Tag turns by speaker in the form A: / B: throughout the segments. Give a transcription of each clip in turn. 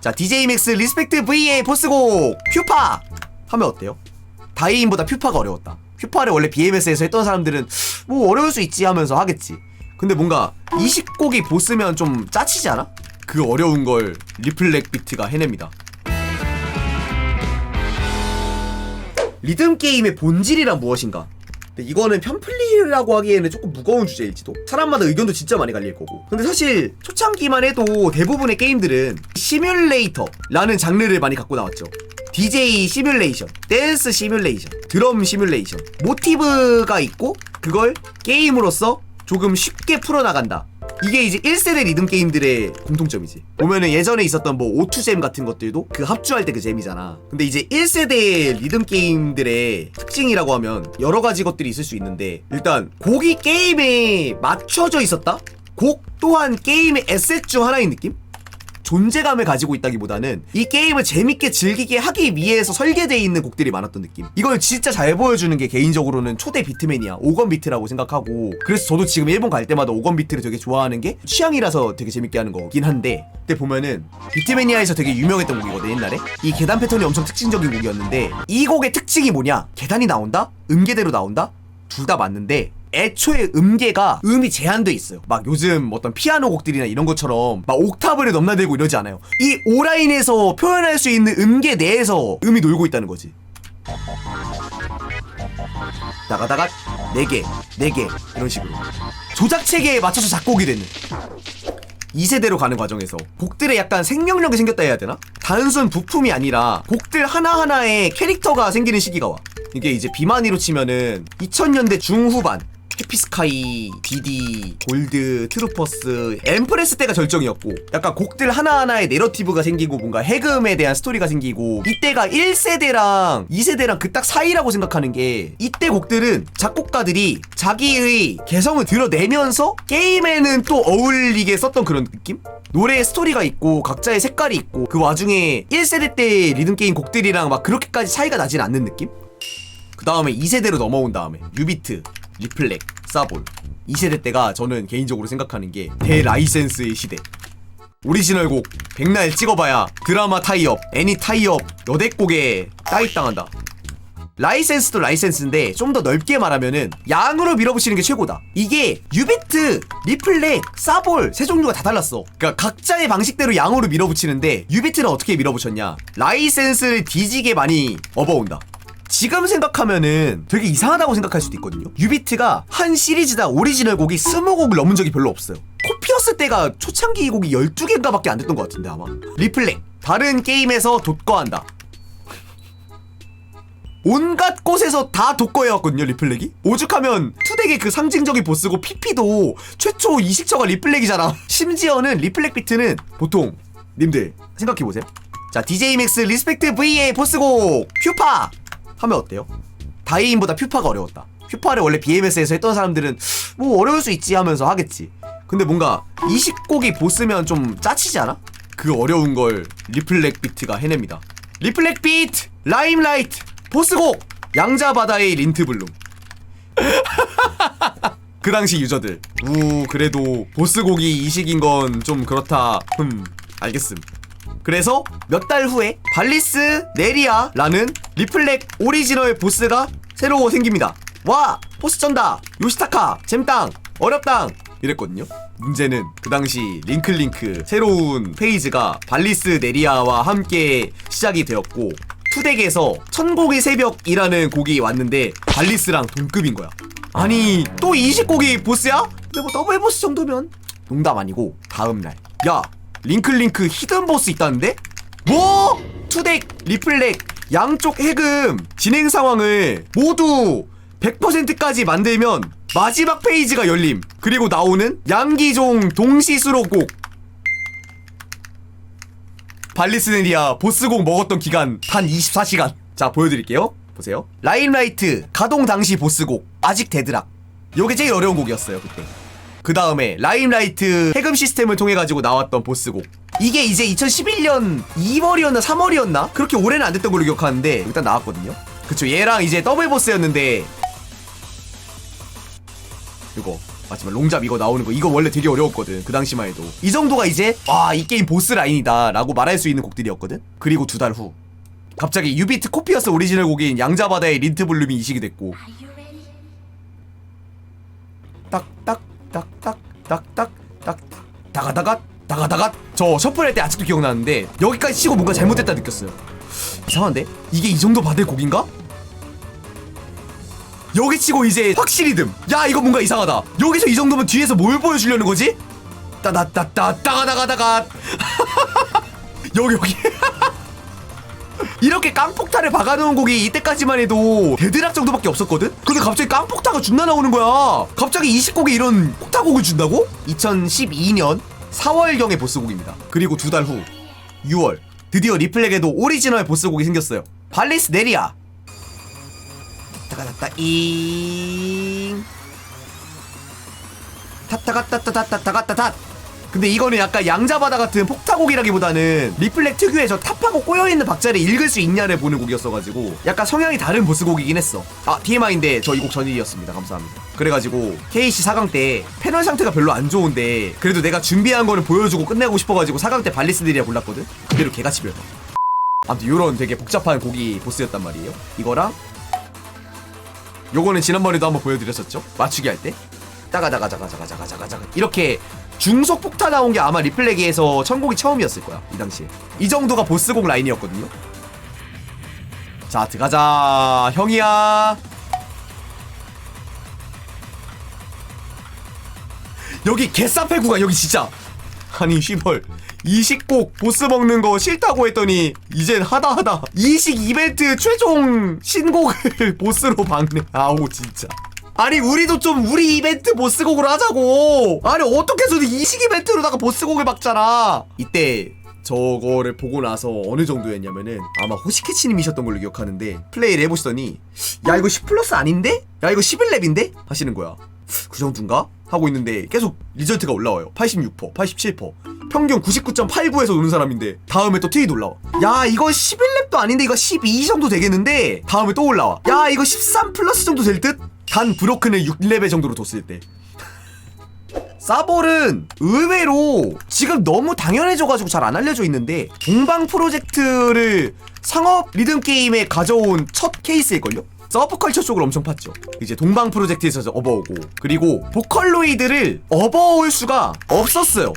A: 자, DJ 맥스 리스펙트 VA 보스곡 퓨파 하면 어때요? 다이인보다 퓨파가 어려웠다. 퓨파를 원래 BMS에서 했던 사람들은 뭐 어려울 수 있지 하면서 하겠지. 근데 뭔가 20곡이 보스면 좀 짜치지 않아? 그 어려운 걸 리플렉 비트가 해냅니다. 리듬 게임의 본질이란 무엇인가? 근데 이거는 편플리라고 하기에는 조금 무거운 주제일지도 사람마다 의견도 진짜 많이 갈릴 거고 근데 사실 초창기만 해도 대부분의 게임들은 시뮬레이터라는 장르를 많이 갖고 나왔죠 DJ 시뮬레이션, 댄스 시뮬레이션, 드럼 시뮬레이션 모티브가 있고 그걸 게임으로서 조금 쉽게 풀어나간다 이게 이제 1세대 리듬 게임들의 공통점이지. 보면은 예전에 있었던 뭐 오투잼 같은 것들도 그 합주할 때 그 잼이잖아. 근데 이제 1세대 리듬 게임들의 특징이라고 하면 여러 가지 것들이 있을 수 있는데 일단 곡이 게임에 맞춰져 있었다? 곡 또한 게임의 에셋 중 하나인 느낌? 존재감을 가지고 있다기보다는 이 게임을 재밌게 즐기게 하기 위해서 설계되어 있는 곡들이 많았던 느낌. 이걸 진짜 잘 보여주는 게 개인적으로는 초대 비트맨이야. 5건 비트라고 생각하고. 그래서 저도 지금 일본 갈 때마다 5건 비트를 되게 좋아하는 게 취향이라서 되게 재밌게 하는 거긴 한데 근데 보면은 비트매니아에서 되게 유명했던 곡이거든 옛날에? 이 계단 패턴이 엄청 특징적인 곡이었는데 이 곡의 특징이 뭐냐? 계단이 나온다? 음계대로 나온다? 둘 다 맞는데 애초에 음계가 음이 제한돼 있어요. 막 요즘 어떤 피아노 곡들이나 이런 것처럼 막 옥타브를 넘나들고 이러지 않아요. 이 오라인에서 표현할 수 있는 음계 내에서 음이 놀고 있다는 거지. 나가다가 4개, 4개 이런 식으로 조작 체계에 맞춰서 작곡이 되는 2세대로 가는 과정에서 곡들에 약간 생명력이 생겼다 해야 되나? 단순 부품이 아니라 곡들 하나하나에 캐릭터가 생기는 시기가 와. 이게 이제 비만이로 치면은 2000년대 중후반 해피스카이, DD, 골드, 트루퍼스, 엠프레스 때가 절정이었고 약간 곡들 하나하나에 내러티브가 생기고 뭔가 해금에 대한 스토리가 생기고 이때가 1세대랑 2세대랑 그 딱 사이라고 생각하는 게 이때 곡들은 작곡가들이 자기의 개성을 드러내면서 게임에는 또 어울리게 썼던 그런 느낌? 노래에 스토리가 있고 각자의 색깔이 있고 그 와중에 1세대 때 리듬게임 곡들이랑 막 그렇게까지 차이가 나진 않는 느낌? 그 다음에 2세대로 넘어온 다음에 유비트, 리플렉, 사볼 2세대 때가 저는 개인적으로 생각하는 게 대라이센스의 시대 오리지널 곡 백날 찍어봐야 드라마 타이업, 애니 타이업 여대곡에 따입당한다 라이센스도 라이센스인데 좀 더 넓게 말하면은 양으로 밀어붙이는 게 최고다. 이게 유비트, 리플렉, 사볼 세 종류가 다 달랐어. 그러니까 각자의 방식대로 양으로 밀어붙이는데 유비트는 어떻게 밀어붙였냐? 라이센스를 뒤지게 많이 업어온다. 지금 생각하면은 되게 이상하다고 생각할 수도 있거든요. 유비트가 한 시리즈다 오리지널 곡이 20곡을 넘은 적이 별로 없어요. 코피어스 때가 초창기 곡이 12개인가 밖에 안 됐던 것 같은데 아마. 리플렉. 다른 게임에서 돋거한다. 온갖 곳에서 다 독거해왔거든요 리플렉이 오죽하면 투덱의 그 상징적인 보스고 PP도 최초 이식처가 리플렉이잖아 심지어는 리플렉 비트는 보통 님들 생각해보세요 자 DJ 맥스 리스펙트 VA 보스곡 퓨파 하면 어때요? 다이인보다 퓨파가 어려웠다. 퓨파를 원래 BMS에서 했던 사람들은 뭐 어려울 수 있지 하면서 하겠지. 근데 뭔가 20곡이 보스면 좀 짜치지 않아? 그 어려운 걸 리플렉 비트가 해냅니다. 리플렉 비트 라임라이트 보스곡 양자바다의 린트블룸. 그 당시 유저들. 우 그래도 보스곡이 이식인 건 좀 그렇다. 흠 알겠음 그래서 몇 달 후에 발리스 네리아라는 리플렉 오리지널 보스가 새로 생깁니다 와 보스 쩐다 요시타카 잼땅 어렵땅 이랬거든요 문제는 그 당시 링클링크 새로운 페이지가 발리스 네리아와 함께 시작이 되었고 투덱에서 천곡의 새벽이라는 곡이 왔는데 발리스랑 동급인 거야. 아니 또 20곡이 보스야? 근데 뭐 더블 보스 정도면 농담 아니고 다음 날. 야 링클링크 히든 보스 있다는데? 뭐? 투덱 리플렉 양쪽 해금 진행 상황을 모두 100%까지 만들면 마지막 페이지가 열림. 그리고 나오는 양기종 동시 수록곡. 발리스네리아 보스곡 먹었던 기간 단 24시간. 자 보여드릴게요. 보세요. 라임라이트 가동 당시 보스곡. 아직 데드락. 요게 제일 어려운 곡이었어요 그때 그 다음에 라임라이트 해금 시스템을 통해 가지고 나왔던 보스곡. 이게 이제 2011년 2월이었나 3월이었나? 그렇게 오래는 안 됐던 걸로 기억하는데 일단 나왔거든요. 그쵸 얘랑 이제 더블 보스였는데 이거 마지막 롱잡 이거 나오는 거 이거 원래 되게 어려웠거든 그 당시만 해도. 이 정도가 이제 와 이 게임 보스 라인이다 라고 말할 수 있는 곡들이었거든? 그리고 두 달 후 갑자기 유비트 코피어스 오리지널 곡인 양자바다의 린트 볼륨이 이식이 됐고. 딱딱 딱딱딱딱 딱 다가다가 다가다가 저 셔플할 때 아직도 기억나는데 여기까지 치고 뭔가 잘못됐다 느꼈어요 이상한데? 이게 이 정도 받을 곡인가? 여기 치고 이제 확실히 듬. 야 이거 뭔가 이상하다. 여기서 이 정도면 뒤에서 뭘 보여주려는 거지? 따다따따 따가다가다가 여기 여기 이렇게 깡폭타를 박아놓은 곡이 이때까지만 해도 데드락 정도밖에 없었거든? 근데 갑자기 깡폭타가 존나 나오는 거야. 갑자기 20곡에 이런 폭타곡을 준다고? 2012년 4월경의 보스곡입니다. 그리고 두 달 후 6월 드디어 리플렉에도 오리지널 보스곡이 생겼어요. 발리스 네리아. 따가다따 잉 탑타가따따따따따따따 근데 이거는 약간 양자바다 같은 폭타곡이라기보다는 리플렉 특유의 저 탑하고 꼬여있는 박자를 읽을 수 있냐를 보는 곡이었어가지고 약간 성향이 다른 보스곡이긴 했어. 아 TMI인데 저 이 곡 전일이었습니다. 감사합니다. 그래가지고 KC 4강 때 패널 상태가 별로 안 좋은데 그래도 내가 준비한 거는 보여주고 끝내고 싶어가지고 4강 때 발리스들이라 골랐거든? 그대로 개가치별다 아무튼 요런 되게 복잡한 곡이 보스였단 말이에요. 이거랑 요거는 지난번에도 한번 보여드렸었죠? 맞추기 할 때? 따가다가자가자가자가자가자가. 이렇게 중속 폭타 나온 게 아마 리플레기에서 천곡이 처음이었을 거야 이 당시에. 이 정도가 보스곡 라인이었거든요. 자 들어가자 형이야. 여기 개싸패 구간 여기 진짜. 아니 시벌 이식곡 보스 먹는 거 싫다고 했더니 이젠 하다 하다. 이식 이벤트 최종 신곡을 보스로 박네. 아우 진짜 아니 우리도 좀 우리 이벤트 보스곡으로 하자고 아니 어떻게 해서 이식 이벤트로다가 보스곡을 박잖아 이때 저거를 보고 나서 어느 정도였냐면은 아마 호시케치님이셨던 걸로 기억하는데 플레이를 해보시더니 야 이거 10 플러스 아닌데? 야 이거 11렙인데? 하시는 거야 그 정도인가? 하고 있는데 계속 리절트가 올라와요 86% 87% 평균 99.89에서 노는 사람인데 다음에 또 트윗 올라와 야 이거 11렙도 아닌데 이거 12 정도 되겠는데 다음에 또 올라와 야 이거 13 플러스 정도 될 듯? 단 브로큰을 6레벨 정도로 뒀을 때 사볼은 의외로 지금 너무 당연해져가지고 잘 안 알려져 있는데 동방 프로젝트를 상업 리듬 게임에 가져온 첫 케이스일걸요? 서브컬처 쪽을 엄청 팠죠. 이제 동방 프로젝트에서 업어오고 그리고 보컬로이드를 업어올 수가 없었어요.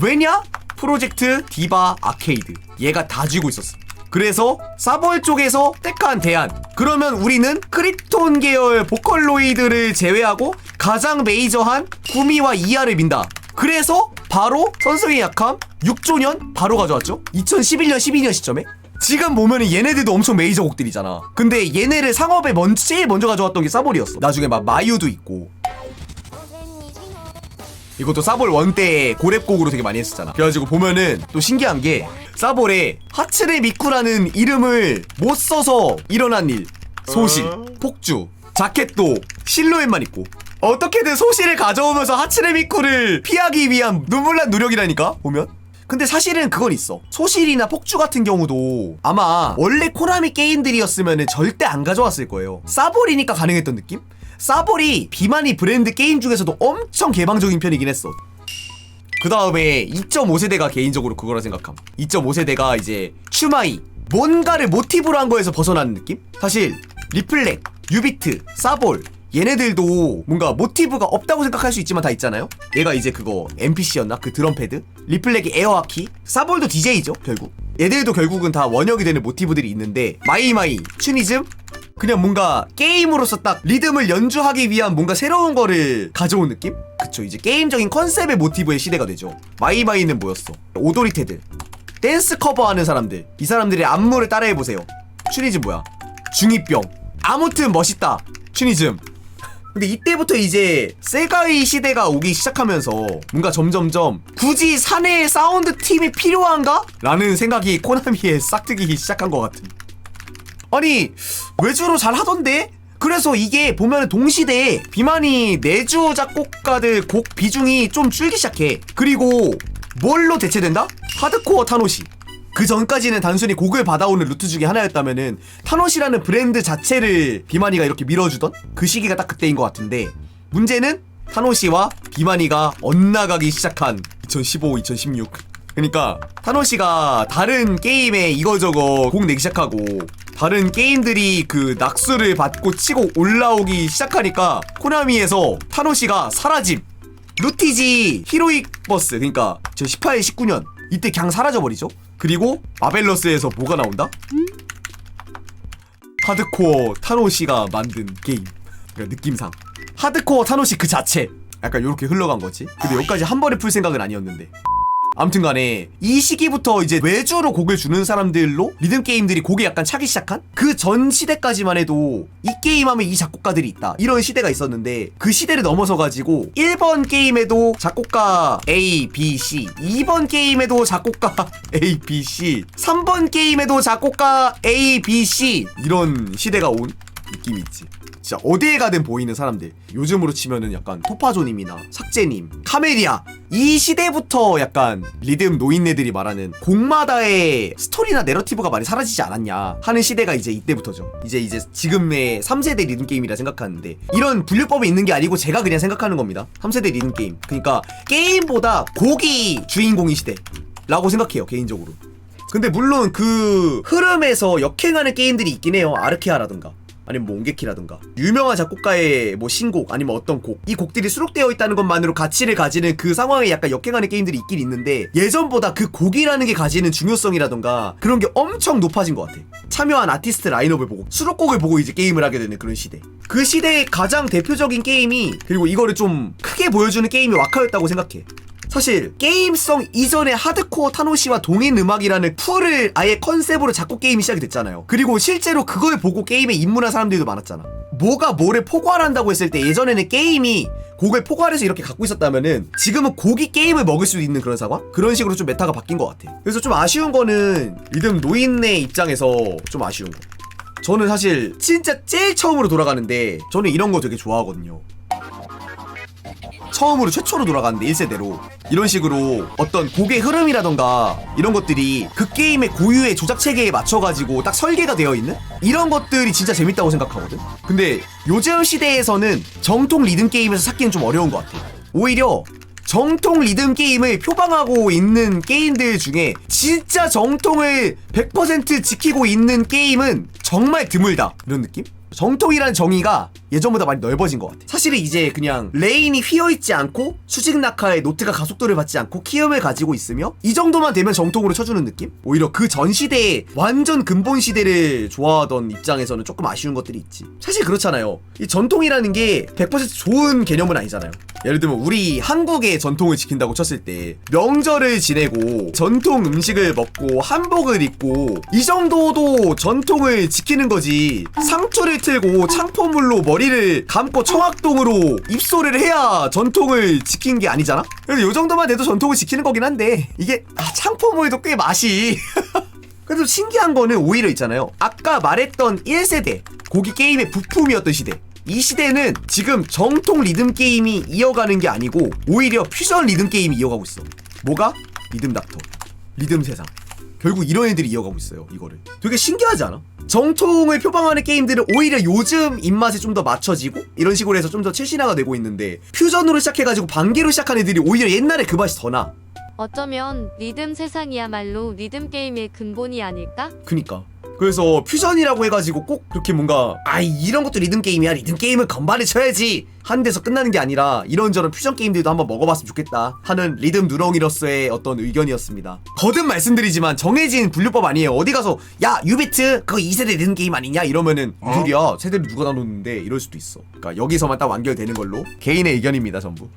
A: 왜냐? 프로젝트 디바 아케이드 얘가 다 쥐고 있었어. 그래서 사벌 쪽에서 택한 대안. 그러면 우리는 크립톤 계열 보컬로이드를 제외하고 가장 메이저한 구미와 이하를 민다. 그래서 바로 선성의 약함 6조년 바로 가져왔죠? 2011년 12년 시점에? 지금 보면은 얘네들도 엄청 메이저 곡들이잖아. 근데 얘네를 상업에 먼, 제일 먼저 가져왔던 게 사볼이었어. 나중에 막 마유도 있고 이것도 사볼 원때 고랩곡으로 되게 많이 했었잖아. 그래가지고 보면은 또 신기한 게 사볼에 하츠레 미쿠라는 이름을 못 써서 일어난 일, 소실, 폭주, 자켓도 실루엣만 있고 어떻게든 소실을 가져오면서 하츠레 미쿠를 피하기 위한 눈물난 노력이라니까 보면. 근데 사실은 그건 있어. 소실이나 폭주 같은 경우도 아마 원래 코나미 게임들이었으면 절대 안 가져왔을 거예요. 사볼이니까 가능했던 느낌? 사볼이 비만이 브랜드 게임 중에서도 엄청 개방적인 편이긴 했어. 그 다음에 2.5세대가 개인적으로 그거라 생각함. 2.5세대가 이제 슈마이 뭔가를 모티브로 한 거에서 벗어나는 느낌? 사실 리플렉, 유비트, 사볼 얘네들도 뭔가 모티브가 없다고 생각할 수 있지만 다 있잖아요. 얘가 이제 그거 NPC였나? 그 드럼패드? 리플렉이 에어하키? 사볼도 DJ죠 결국. 얘들도 결국은 다 원형이 되는 모티브들이 있는데 마이마이, 츄니즘, 그냥 뭔가 게임으로서 딱 리듬을 연주하기 위한 뭔가 새로운 거를 가져온 느낌? 그쵸. 이제 게임적인 컨셉의 모티브의 시대가 되죠. 마이마이는 뭐였어? 오도리테들. 댄스 커버하는 사람들. 이 사람들의 안무를 따라해보세요. 츄니즘 뭐야? 중2병. 아무튼 멋있다. 츄니즘. 근데 이때부터 이제 세가이 시대가 오기 시작하면서 뭔가 점점점 굳이 사내에 사운드 팀이 필요한가? 라는 생각이 코나미에 싹 트기 시작한 것 같은 아니 외주로 잘 하던데? 그래서 이게 보면 동시대에 비만이 내주 작곡가들 곡 비중이 좀 줄기 시작해 그리고 뭘로 대체된다? 하드코어 타노시 그 전까지는 단순히 곡을 받아오는 루트 중에 하나였다면은 타노시라는 브랜드 자체를 비만이가 이렇게 밀어주던 그 시기가 딱 그때인 것 같은데 문제는 타노시와 비마니가 엇나가기 시작한 2015, 2016. 그러니까 타노시가 다른 게임에 이거저거 공 내기 시작하고 다른 게임들이 그 낙수를 받고 치고 올라오기 시작하니까 코나미에서 타노시가 사라짐. 루티지 히로익 버스 그러니까 저 18, 19년 이때 그냥 사라져버리죠. 그리고 마벨러스에서 뭐가 나온다? 하드코어 타노시가 만든 게임. 그러니까 느낌상 하드코어 타노시 그 자체 약간 요렇게 흘러간 거지. 근데 여기까지 한 번에 풀 생각은 아니었는데. 아무튼 간에 이 시기부터 이제 외주로 곡을 주는 사람들로 리듬 게임들이 곡이 약간 차기 시작한 그 전 시대까지만 해도 이 게임 하면 이 작곡가들이 있다. 이런 시대가 있었는데 그 시대를 넘어서 가지고 1번 게임에도 작곡가 A, B, C 2번 게임에도 작곡가 A, B, C 3번 게임에도 작곡가 A, B, C 이런 시대가 온 느낌이 있지. 진짜 어디에 가든 보이는 사람들. 요즘으로 치면은 약간 토파조님이나 삭제님 카메리아. 이 시대부터 약간 리듬 노인네들이 말하는 곡마다의 스토리나 내러티브가 많이 사라지지 않았냐 하는 시대가 이제 이때부터죠. 이제 이제 지금의 3세대 리듬 게임이라 생각하는데 이런 분류법이 있는 게 아니고 제가 그냥 생각하는 겁니다. 3세대 리듬 게임. 그러니까 게임보다 곡이 주인공인 시대 라고 생각해요 개인적으로. 근데 물론 그 흐름에서 역행하는 게임들이 있긴 해요. 아르케아라든가 아니면 뭐 옹게키라든가 유명한 작곡가의 뭐 신곡 아니면 어떤 곡. 이 곡들이 수록되어 있다는 것만으로 가치를 가지는 그 상황에 약간 역행하는 게임들이 있긴 있는데 예전보다 그 곡이라는 게 가지는 중요성이라던가 그런 게 엄청 높아진 것 같아. 참여한 아티스트 라인업을 보고 수록곡을 보고 이제 게임을 하게 되는 그런 시대. 그 시대의 가장 대표적인 게임이 그리고 이거를 좀 크게 보여주는 게임이 와카였다고 생각해 사실 게임성 이전의 하드코어 타노시와 동인 음악이라는 풀을 아예 컨셉으로 작곡 게임이 시작이 됐잖아요. 그리고 실제로 그걸 보고 게임에 입문한 사람들도 많았잖아. 뭐가 뭐를 포괄한다고 했을 때 예전에는 게임이 곡을 포괄해서 이렇게 갖고 있었다면은 지금은 곡이 게임을 먹을 수 있는 그런 상황? 그런 식으로 좀 메타가 바뀐 것 같아. 그래서 좀 아쉬운 거는 리듬 노인네 입장에서 좀 아쉬운 거. 저는 사실 진짜 제일 처음으로 돌아가는데 저는 이런 거 되게 좋아하거든요. 처음으로 최초로 돌아가는데 1세대로 이런 식으로 어떤 곡의 흐름이라던가 이런 것들이 그 게임의 고유의 조작 체계에 맞춰가지고 딱 설계가 되어 있는 이런 것들이 진짜 재밌다고 생각하거든. 근데 요즘 시대에서는 정통 리듬 게임에서 찾기는 좀 어려운 것 같아. 오히려 정통 리듬 게임을 표방하고 있는 게임들 중에 진짜 정통을 100% 지키고 있는 게임은 정말 드물다. 이런 느낌? 정통이라는 정의가 예전보다 많이 넓어진 것 같아. 사실은 이제 그냥 레인이 휘어있지 않고 수직 낙하에 노트가 가속도를 받지 않고 키음을 가지고 있으며 이 정도만 되면 정통으로 쳐주는 느낌? 오히려 그 전 시대에 완전 근본 시대를 좋아하던 입장에서는 조금 아쉬운 것들이 있지. 사실 그렇잖아요. 이 전통이라는 게 100% 좋은 개념은 아니잖아요. 예를 들면 우리 한국의 전통을 지킨다고 쳤을 때 명절을 지내고 전통 음식을 먹고 한복을 입고 이 정도도 전통을 지키는 거지 상투를 틀고 창포물로 머 리를 감고 청학동으로 입소를 해야 전통을 지킨 게 아니잖아? 그래서 이 정도만 돼도 전통을 지키는 거긴 한데 이게 아, 창포물도 꽤 맛이 그래도 신기한 거는 오히려 있잖아요. 아까 말했던 1세대 고기 게임의 부품이었던 시대. 이 시대는 지금 정통 리듬 게임이 이어가는 게 아니고 오히려 퓨전 리듬 게임이 이어가고 있어. 뭐가? 리듬 닥터. 리듬 세상. 결국 이런 애들이 이어가고 있어요. 이거를. 되게 신기하지 않아? 정통을 표방하는 게임들은 오히려 요즘 입맛에 좀 더 맞춰지고 이런 식으로 해서 좀 더 최신화가 되고 있는데 퓨전으로 시작해가지고 반개로 시작한 애들이 오히려 옛날에 그 맛이 더 나.
B: 어쩌면 리듬 세상이야말로 리듬 게임의 근본이 아닐까?
A: 그니까. 그래서 퓨전이라고 해가지고 꼭 그렇게 뭔가 아 이런 것도 리듬 게임이야. 리듬 게임은 건반을 쳐야지. 한 데서 끝나는 게 아니라 이런저런 퓨전 게임들도 한번 먹어봤으면 좋겠다 하는 리듬 누렁이로서의 어떤 의견이었습니다. 거듭 말씀드리지만 정해진 분류법 아니에요. 어디 가서 야 유비트 그거 2세대 리듬 게임 아니냐? 이러면은 무리야? 세대를 누가 나눴는데? 이럴 수도 있어. 그러니까 여기서만 딱 완결되는 걸로 개인의 의견입니다 전부